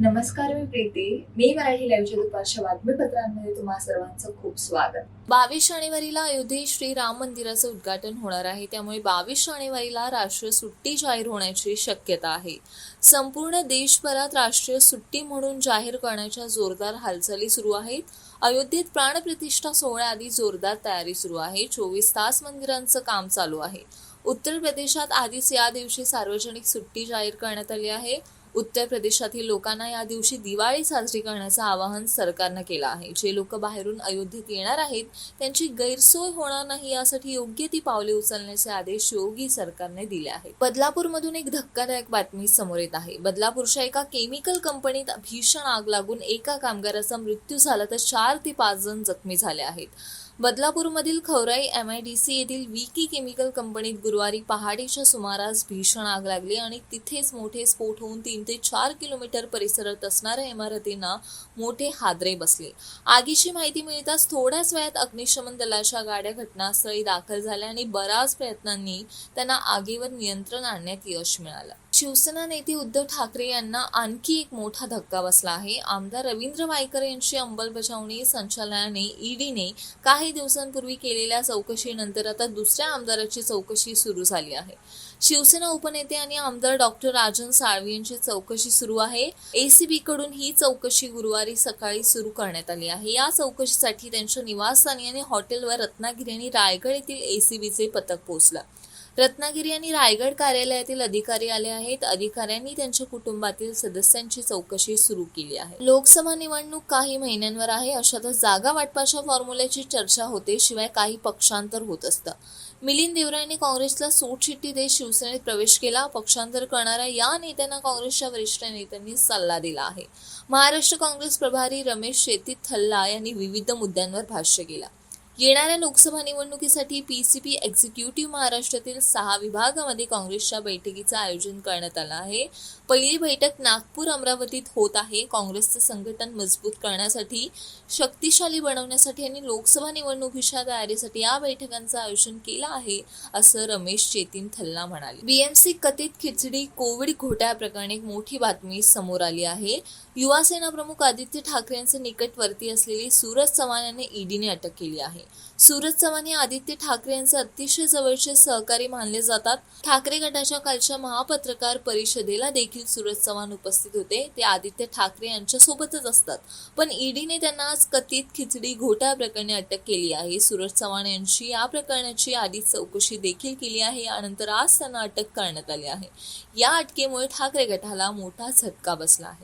नमस्कार मी प्रीती. मी मराठी लाईव्हच्या दुपारच्या बातमीपत्रांमध्ये तुम्हा सर्वांचं खूप स्वागत. बावीस जानेवारीला अयोध्येत श्रीराम मंदिराचं उद्घाटन होणार आहे. त्यामुळे बावीस जानेवारीला राष्ट्रीय सुट्टी जाहीर होण्याची शक्यता आहे. संपूर्ण देशभरात राष्ट्रीय सुट्टी म्हणून जाहीर करण्याच्या जोरदार हालचाली सुरू आहेत. अयोध्येत प्राणप्रतिष्ठा सोहळ्याआधी जोरदार तयारी सुरू आहे. चोवीस तास मंदिरांचं काम चालू आहे. उत्तर प्रदेशात आधीच या दिवशी सार्वजनिक सुट्टी जाहीर करण्यात आली आहे. उत्तर प्रदेशातील लोकांना या दिवशी दिवाळी साजरी करण्याचं आवाहन सरकारनं केलं आहे. जे लोक बाहेरून अयोध्येत येणार आहेत त्यांची गैरसोय होणार नाही यासाठी योग्य ती पावले उचलण्याचे आदेश योगी सरकारने दिले आहेत. बदलापूरमधून एक धक्कादायक बातमी समोर येत आहे. बदलापूरच्या एका केमिकल कंपनीत भीषण आग लागून एका कामगाराचा मृत्यू झाला तर चार ते पाच जण जखमी झाले आहेत. बदलापूरमधील Khavrai M I D C येथील विकी केमिकल कंपनीत गुरुवारी पहाटेच्या सुमारास भीषण आग लागली आणि तिथेच मोठे स्फोट होऊन तीन ते चार किलोमीटर परिसरात असणाऱ्या इमारतींना मोठे हादरे बसले. आगीची माहिती मिळताच थोड्याच वेळात अग्निशमन दलाच्या गाड्या घटनास्थळी दाखल झाल्या आणि बऱ्याच प्रयत्नांनी त्यांना आगीवर नियंत्रण आणण्यात यश मिळालं. शिवसेना नेते उद्धव ठाकरे यांना आणखी एक मोठा धक्का बसला आहे. आमदार रवींद्र वायकर यांची अंमलबजावणी संचालनाने ईडीने काही दिवसांपूर्वी केलेल्या चौकशीनंतर आता दुसऱ्या आमदाराची चौकशी सुरू झाली आहे. शिवसेना उपनेते आणि आमदार डॉक्टर राजन साळवी यांची चौकशी सुरू आहे. एसीबी कडून ही चौकशी गुरुवारी सकाळी सुरू करण्यात आली आहे. या चौकशीसाठी त्यांच्या निवासस्थानी आणि हॉटेलवर रत्नागिरी आणि रायगड येथील एसीबीचे पथक पोहोचलं. रत्नागिरी आणि रायगड कार्यालयातील अधिकारी आले आहेत. अधिकाऱ्यांनी त्यांच्या कुटुंबातील सदस्यांची चौकशी सुरू केली आहे. लोकसभा निवडणूक काही महिन्यांवर आहे. अशातच जागा वाटपाच्या फॉर्म्युल्याची चर्चा होते. शिवाय काही पक्षांतर होत असतं. मिलिंद देवरायांनी काँग्रेसला सूटशिट्टी देत शिवसेनेत प्रवेश केला. पक्षांतर करणाऱ्या या नेत्यांना काँग्रेसच्या वरिष्ठ नेत्यांनी सल्ला दिला आहे. महाराष्ट्र काँग्रेस प्रभारी रमेश शेती थल्ला यांनी विविध मुद्द्यांवर भाष्य केलं. येणाऱ्या लोकसभा निवडणुकीसाठी पी सी पी एक्झिक्युटिव्ह महाराष्ट्रातील सहा विभागामध्ये काँग्रेसच्या बैठकीचं आयोजन करण्यात आलं आहे. पहिली बैठक नागपूर अमरावतीत होत आहे. काँग्रेसचं संघटन मजबूत करण्यासाठी शक्तिशाली बनवण्यासाठी आणि लोकसभा निवडणुकीच्या तयारीसाठी या बैठकांचं आयोजन केलं आहे असं रमेश चेतीन थल्ला म्हणाले. बीएमसी कथित खिचडी कोविड घोटाळ्या प्रकरणी एक मोठी बातमी समोर आली आहे. युवासेना प्रमुख आदित्य ठाकरे यांचे निकटवर्ती असलेले सूरज चव्हाण यांना ईडीने अटक केली आहे. सूरज चव्हाण हे आदित्य ठाकरे यांचे अतिशय जवळचे सहकारी मानले जातात. ठाकरे गटाच्या कालच्या महापत्रकार परिषदेला देखील सूरज चव्हाण उपस्थित होते. ते आदित्य ठाकरे यांच्यासोबतच असतात. पण ईडीने त्यांना आज कथित खिचडी घोटाळ्या प्रकरणी अटक केली आहे. सूरज चव्हाण यांची या प्रकरणाची आधीच चौकशी देखील केली आहे. यानंतर आज त्यांना अटक करण्यात आली आहे. या अटकेमुळे ठाकरे गटाला मोठा झटका बसला आहे.